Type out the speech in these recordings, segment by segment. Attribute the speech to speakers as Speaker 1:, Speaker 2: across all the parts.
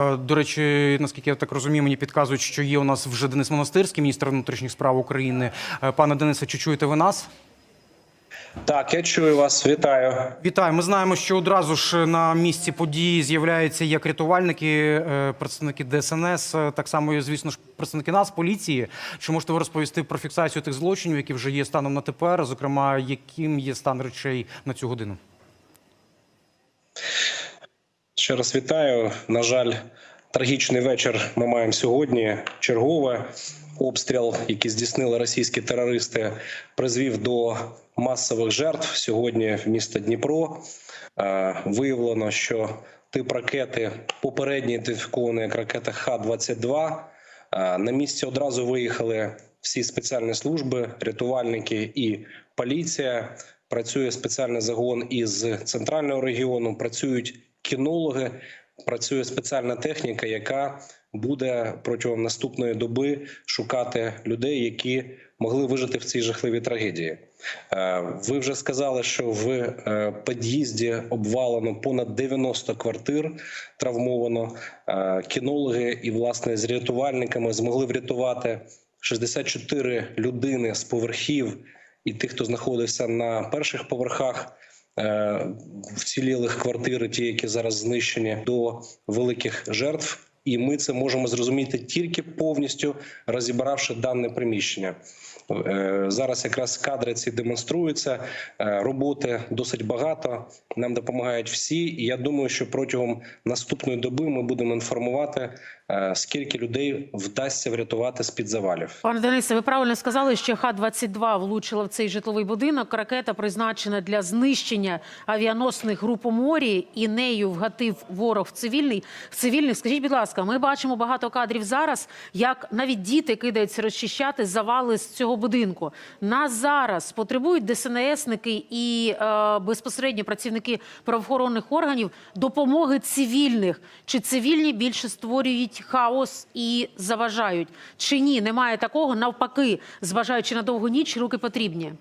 Speaker 1: Е, До речі, наскільки я так розумію, мені підказують, що є у нас вже Денис Монастирський, міністр внутрішніх справ України. Е, Пане Денисе, чи чуєте ви нас?
Speaker 2: Так, я чую вас. Вітаю.
Speaker 1: Вітаю. Ми знаємо, що одразу ж на місці події з'являються як рятувальники, е, представники ДСНС, так само, звісно ж, представники нас, поліції. Чи можете ви розповісти про фіксацію тих злочинів, які вже є станом на тепер? Зокрема, яким є стан речей на цю годину?
Speaker 2: Ще раз вітаю. На жаль, трагічний вечір ми маємо сьогодні. Чергове обстріл, який здійснили російські терористи, призвів до масових жертв. Сьогодні в місто Дніпро Е, виявлено, що тип ракети попередньо ідентифікований як ракета Х-22. Е, На місці одразу виїхали всі спеціальні служби, рятувальники і поліція. Працює спеціальний загон із центрального регіону. Працюють кінологи, працює спеціальна техніка, яка буде протягом наступної доби шукати людей, які могли вижити в цій жахливій трагедії. Е, Ви вже сказали, що в е, під'їзді обвалено понад 90 квартир, травмовано. Е, Кінологи і власне з рятувальниками змогли врятувати 64 людини з поверхів і тих, хто знаходився на перших поверхах. Е, Вцілілих квартири, ті, які зараз знищені, до великих жертв, і ми це можемо зрозуміти тільки повністю розібравши дане приміщення. Е, Зараз якраз кадри ці демонструються. Е, Роботи досить багато. Нам допомагають всі. І я думаю, що протягом наступної доби ми будемо інформувати, е, скільки людей вдасться врятувати з під завалів.
Speaker 3: Пане Денисе, ви правильно сказали, що Х-22 влучила в цей житловий будинок. Ракета призначена для знищення авіаносних груп у морі, і нею вгатив ворог в цивільний. В цивільних, скажіть, будь ласка, ми бачимо багато кадрів зараз, як навіть діти кидаються розчищати завали з цього будинку. Нас зараз потребують ДСНСники і е, безпосередньо працівники правоохоронних органів допомоги цивільних. Чи цивільні більше створюють хаос і заважають? Чи ні? Немає такого. Навпаки, зважаючи на довгу ніч, руки потрібні.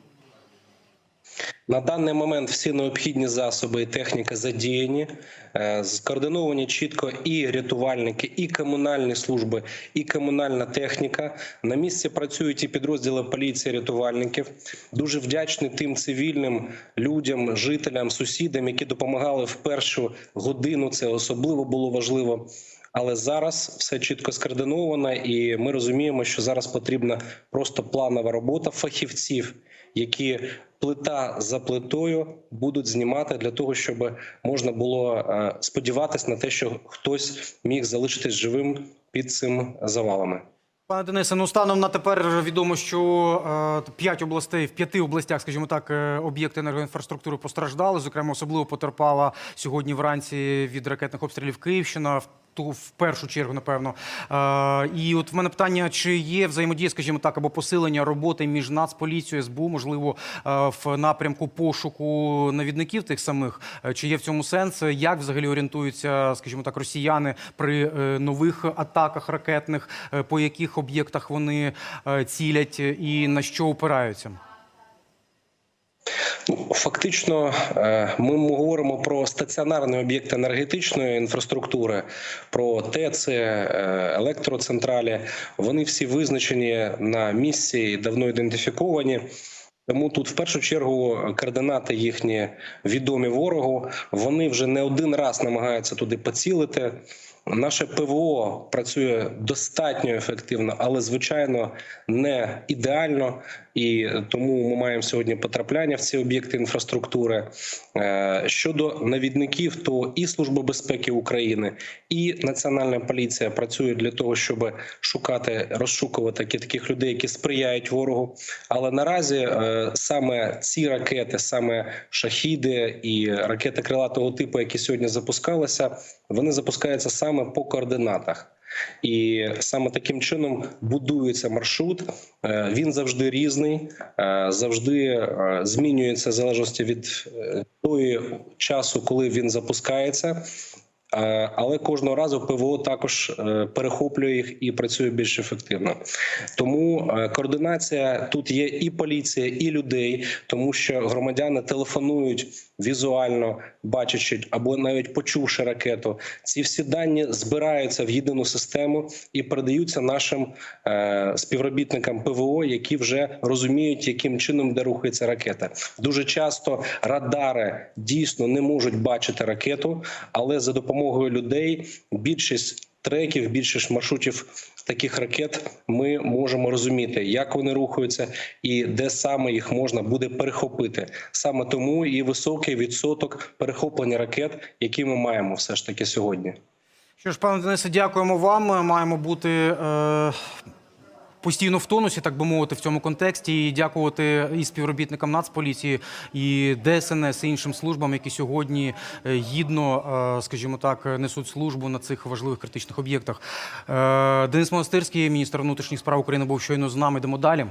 Speaker 2: На даний момент всі необхідні засоби і техніка задіяні, е, скоординовані чітко і рятувальники, і комунальні служби, і комунальна техніка. На місці працюють і підрозділи поліції, рятувальників. Дуже вдячний тим цивільним людям, жителям, сусідам, які допомагали в першу годину. Це особливо було важливо. Але зараз все чітко скоординовано, і ми розуміємо, що зараз потрібна просто планова робота фахівців, які плита за плитою будуть знімати для того, щоб можна було е, сподіватися на те, що хтось міг залишитись живим під цим завалами.
Speaker 1: Пане Денисе, ну станом на тепер відомо, що е, п'ять областей в п'яти областях, скажімо так, е, об'єкти енергоінфраструктури постраждали. Зокрема, особливо потерпала сьогодні вранці від ракетних обстрілів Київщина. В ту в першу чергу, напевно. Е, і от в мене питання: чи є взаємодія, скажімо так, або посилення роботи між Нацполіцією, СБУ, можливо, е, в напрямку пошуку навідників тих самих? Е, Чи є в цьому сенс? Як взагалі орієнтуються, скажімо так, росіяни при нових атаках ракетних, по яких об'єктах вони цілять і на що опираються?
Speaker 2: Ну, Фактично, е, ми говоримо про стаціонарні об'єкти енергетичної інфраструктури, про ТЕЦи, е, електроцентралі. Вони всі визначені на місці і давно ідентифіковані. Тому тут в першу чергу координати їхні відомі ворогу. Вони вже не один раз намагаються туди поцілити. Наше ПВО працює достатньо ефективно, але звичайно не ідеально. І тому ми маємо сьогодні потрапляння в ці об'єкти інфраструктури. Е, Щодо навідників, то і Служба безпеки України, і Національна поліція працюють для того, щоб шукати, розшукувати таких людей, які сприяють ворогу. Але наразі е, саме ці ракети, саме шахіди і ракети крилатого типу, які сьогодні запускалися, вони запускаються саме по координатах. І саме таким чином будується маршрут. Е, Він завжди різний, е, завжди е, змінюється в залежності від того часу, коли він запускається. Е, Але кожного разу ПВО також е, перехоплює їх і працює більш ефективно. Тому е, координація тут є і поліція, і людей, тому що громадяни телефонують візуально, бачачи або навіть почувши ракету. Ці всі дані збираються в єдину систему і передаються нашим співробітникам ПВО, які вже розуміють, яким чином де рухається ракета. Дуже часто радари дійсно не можуть бачити ракету, але за допомогою людей більшість треків, більшість маршрутів таких ракет ми можемо розуміти, як вони рухаються і де саме їх можна буде перехопити. Саме тому і високий відсоток перехоплення ракет, які ми маємо все ж таки сьогодні.
Speaker 1: Що ж, пане Денисе, дякуємо вам. Маємо бути е, постійно в тонусі, так би мовити, в цьому контексті. І дякувати і співробітникам Нацполіції, і ДСНС, і іншим службам, які сьогодні е, гідно, е, скажімо так, несуть службу на цих важливих критичних об'єктах. Е, Денис Монастирський, міністр внутрішніх справ України, був щойно з нами. Йдемо далі.